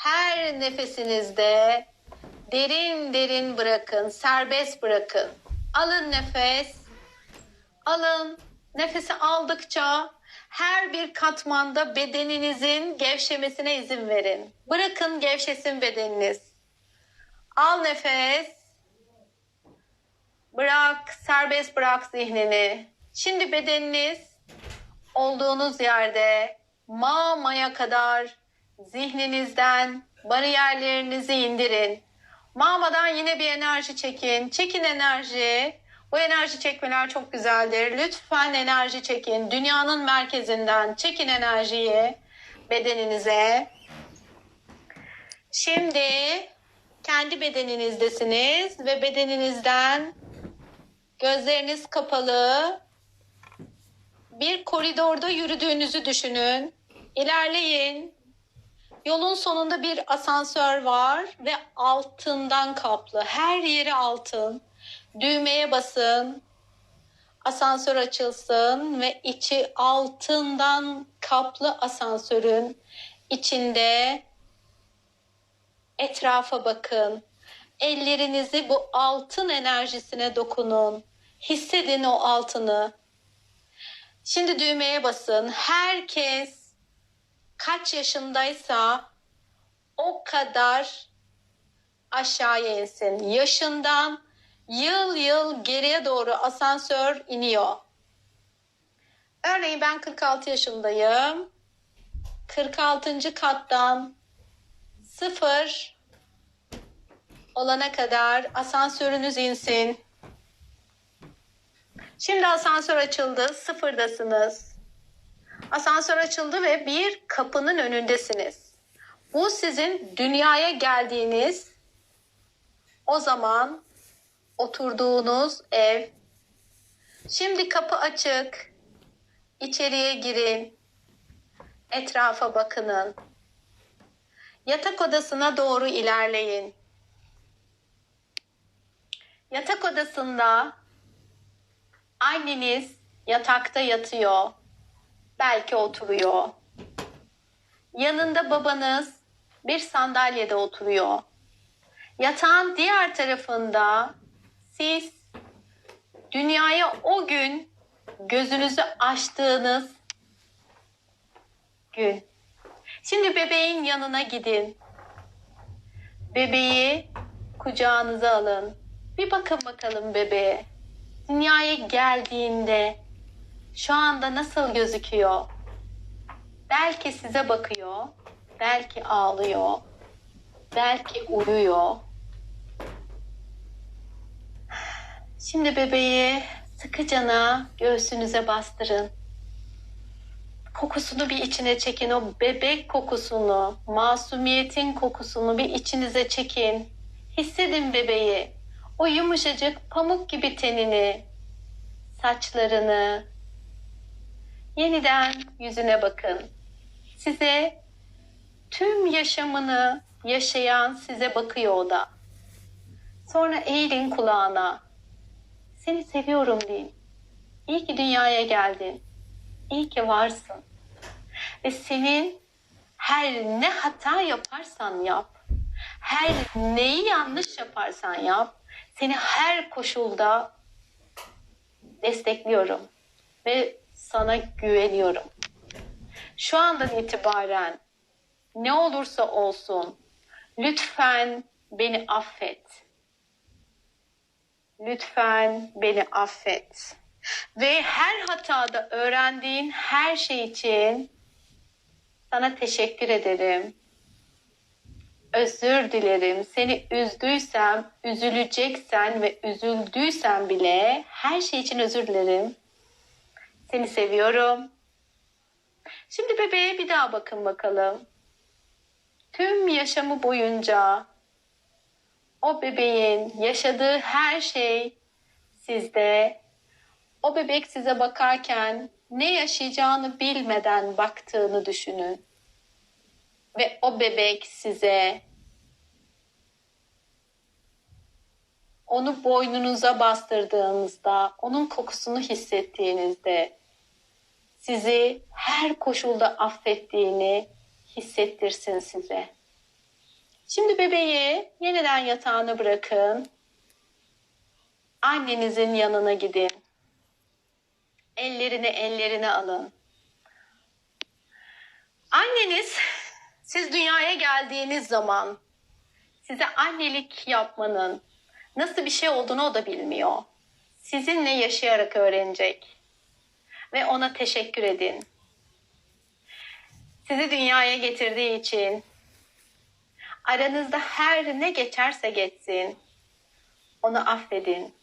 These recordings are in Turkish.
Her nefesinizde derin derin bırakın, serbest bırakın. Alın nefes. Alın. Nefesi aldıkça her bir katmanda bedeninizin gevşemesine izin verin. Bırakın gevşesin bedeniniz. Al nefes. Bırak, serbest bırak zihnini. Şimdi bedeniniz olduğunuz yerde mağmaya kadar zihninizden bariyerlerinizi indirin. Mağmadan yine bir enerji çekin. Çekin enerji. Bu enerji çekmeler çok güzeldir. Lütfen enerji çekin. Dünyanın merkezinden çekin enerjiyi bedeninize. Şimdi kendi bedeninizdesiniz ve bedeninizden gözleriniz kapalı bir koridorda yürüdüğünüzü düşünün. İlerleyin. Yolun sonunda bir asansör var ve altından kaplı. Her yeri altın. Düğmeye basın. Asansör açılsın ve içi altından kaplı asansörün içinde etrafa bakın. Ellerinizi bu altın enerjisine dokunun. Hissedin o altını. Şimdi düğmeye basın. Herkes kaç yaşındaysa o kadar aşağıya insin. Yaşından yıl yıl geriye doğru asansör iniyor. Örneğin ben 46 yaşındayım. 46. kattan sıfır olana kadar asansörünüz insin. Şimdi asansör açıldı. Sıfırdasınız. Asansör açıldı ve bir kapının önündesiniz. Bu sizin dünyaya geldiğiniz o zaman oturduğunuz ev. Şimdi kapı açık. İçeriye girin. Etrafa bakının. Yatak odasına doğru ilerleyin. Yatak odasında anneniz yatakta yatıyor. Belki oturuyor. Yanında babanız bir sandalyede oturuyor. Yatağın diğer tarafında siz dünyaya o gün gözünüzü açtığınız gün. Şimdi bebeğin yanına gidin. Bebeği kucağınıza alın. Bir bakın bakalım bebeğe. Dünyaya geldiğinde şu anda nasıl gözüküyor? Belki size bakıyor, belki ağlıyor, belki uyuyor. Şimdi bebeği sıkıcana göğsünüze bastırın. Kokusunu bir içine çekin. O bebek kokusunu, masumiyetin kokusunu bir içinize çekin. Hissedin bebeği. O yumuşacık pamuk gibi tenini, saçlarını. Yeniden yüzüne bakın. Size tüm yaşamını yaşayan size bakıyor o da. Sonra eğilin kulağına. Seni seviyorum deyin. İyi ki dünyaya geldin. İyi ki varsın. Ve senin her ne hata yaparsan yap, her neyi yanlış yaparsan yap, seni her koşulda destekliyorum ve sana güveniyorum. Şu andan itibaren ne olursa olsun lütfen beni affet. Lütfen beni affet. Ve her hatada öğrendiğin her şey için sana teşekkür ederim. Özür dilerim. Seni üzdüysem, üzüleceksen ve üzüldüysen bile her şey için özür dilerim. Seni seviyorum. Şimdi bebeğe bir daha bakın bakalım. Tüm yaşamı boyunca o bebeğin yaşadığı her şey sizde. O bebek size bakarken ne yaşayacağını bilmeden baktığını düşünün. Ve o bebek size onu boynunuza bastırdığınızda, onun kokusunu hissettiğinizde sizi her koşulda affettiğini hissettirsin size. Şimdi bebeği yeniden yatağına bırakın. Annenizin yanına gidin. Ellerini ellerine alın. Anneniz siz dünyaya geldiğiniz zaman size annelik yapmanın nasıl bir şey olduğunu o da bilmiyor. Sizinle yaşayarak öğrenecek. Ve ona teşekkür edin. Sizi dünyaya getirdiği için aranızda her ne geçerse geçsin onu affedin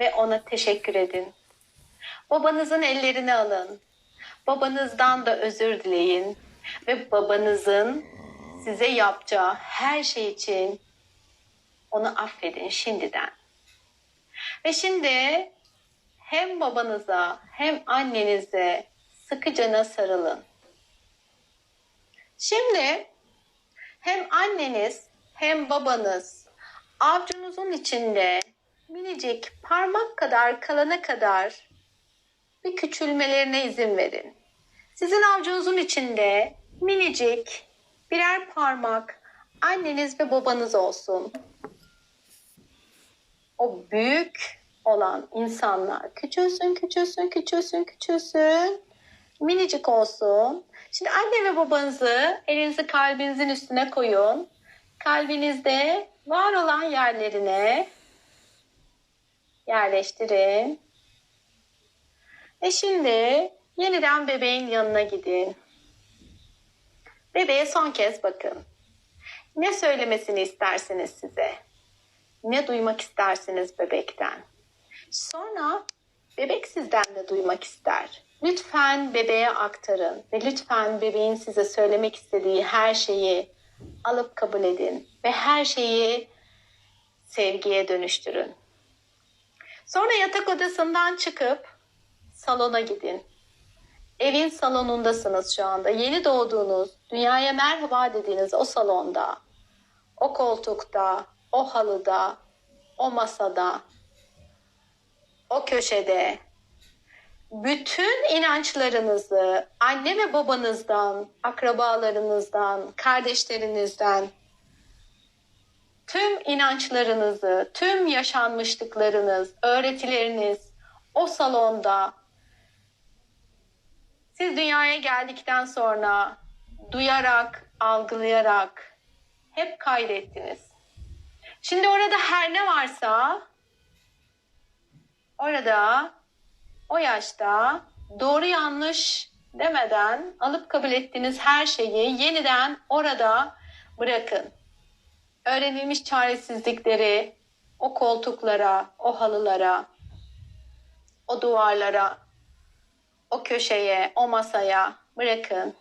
ve ona teşekkür edin. Babanızın ellerini alın. Babanızdan da özür dileyin ve babanızın size yapacağı her şey için onu affedin şimdiden. Ve şimdi hem babanıza hem annenize sıkıcana sarılın. Şimdi hem anneniz hem babanız avcunuzun içinde minicik parmak kadar kalana kadar bir küçülmelerine izin verin. Sizin avcunuzun içinde minicik birer parmak anneniz ve babanız olsun. O büyük olan insanlar küçülsün, küçülsün, küçülsün, küçülsün. Minicik olsun. Şimdi anne ve babanızı elinizi kalbinizin üstüne koyun. Kalbinizde var olan yerlerine yerleştirin. Ve şimdi yeniden bebeğin yanına gidin. Bebeğe son kez bakın. Ne söylemesini istersiniz size? Ne duymak istersiniz bebekten? Sonra bebek sizden de duymak ister. Lütfen bebeğe aktarın ve lütfen bebeğin size söylemek istediği her şeyi alıp kabul edin ve her şeyi sevgiye dönüştürün. Sonra yatak odasından çıkıp salona gidin. Evin salonundasınız şu anda. Yeni doğduğunuz, dünyaya merhaba dediğiniz o salonda, o koltukta, o halıda, o masada, o köşede bütün inançlarınızı anne ve babanızdan, akrabalarınızdan, kardeşlerinizden tüm inançlarınızı, tüm yaşanmışlıklarınız, öğretileriniz o salonda siz dünyaya geldikten sonra duyarak, algılayarak hep kaydettiniz. Şimdi orada her ne varsa orada o yaşta doğru yanlış demeden alıp kabul ettiğiniz her şeyi yeniden orada bırakın. Öğrenilmiş çaresizlikleri o koltuklara, o halılara, o duvarlara, o köşeye, o masaya bırakın.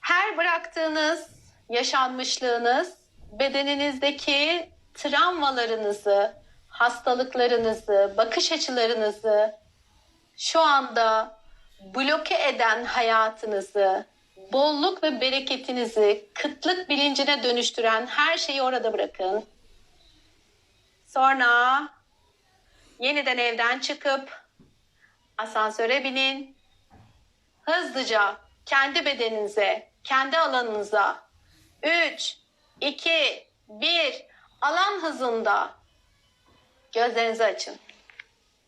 Her bıraktığınız yaşanmışlığınız bedeninizdeki travmalarınızı, hastalıklarınızı, bakış açılarınızı şu anda bloke eden hayatınızı, bolluk ve bereketinizi kıtlık bilincine dönüştüren her şeyi orada bırakın. Sonra yeniden evden çıkıp asansöre binin. Hızlıca kendi bedeninize, kendi alanınıza 3, 2, 1 alan hızında gözlerinizi açın.